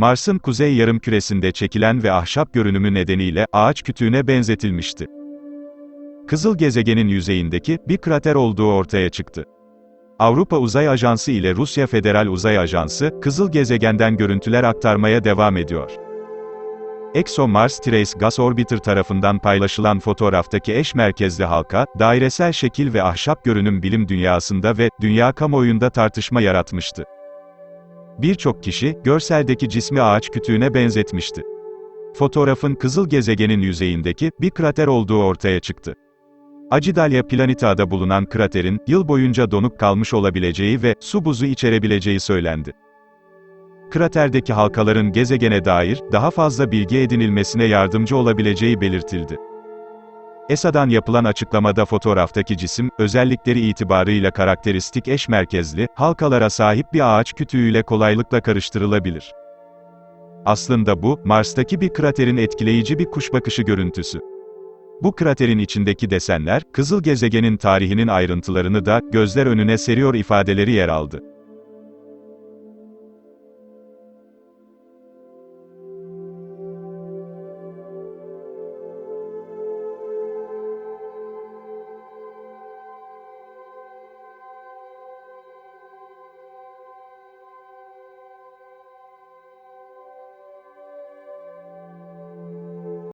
Mars'ın kuzey yarımküresinde çekilen ve ahşap görünümü nedeniyle ağaç kütüğüne benzetilmişti. Kızıl gezegenin yüzeyindeki bir krater olduğu ortaya çıktı. Avrupa Uzay Ajansı ile Rusya Federal Uzay Ajansı, kızıl gezegenden görüntüler aktarmaya devam ediyor. ExoMars Trace Gas Orbiter tarafından paylaşılan fotoğraftaki eş merkezli halka, dairesel şekil ve ahşap görünüm bilim dünyasında ve dünya kamuoyunda tartışma yaratmıştı. Birçok kişi, görseldeki cismi ağaç kütüğüne benzetmişti. Fotoğrafın kızıl gezegenin yüzeyindeki bir krater olduğu ortaya çıktı. Acidalia Planeta'da bulunan kraterin, yıl boyunca donuk kalmış olabileceği ve su buzu içerebileceği söylendi. Kraterdeki halkaların gezegene dair, daha fazla bilgi edinilmesine yardımcı olabileceği belirtildi. ESA'dan yapılan açıklamada fotoğraftaki cisim, özellikleri itibarıyla karakteristik eş merkezli, halkalara sahip bir ağaç kütüğüyle kolaylıkla karıştırılabilir. Aslında bu, Mars'taki bir kraterin etkileyici bir kuş bakışı görüntüsü. Bu kraterin içindeki desenler, kızıl gezegenin tarihinin ayrıntılarını da gözler önüne seriyor ifadeleri yer aldı.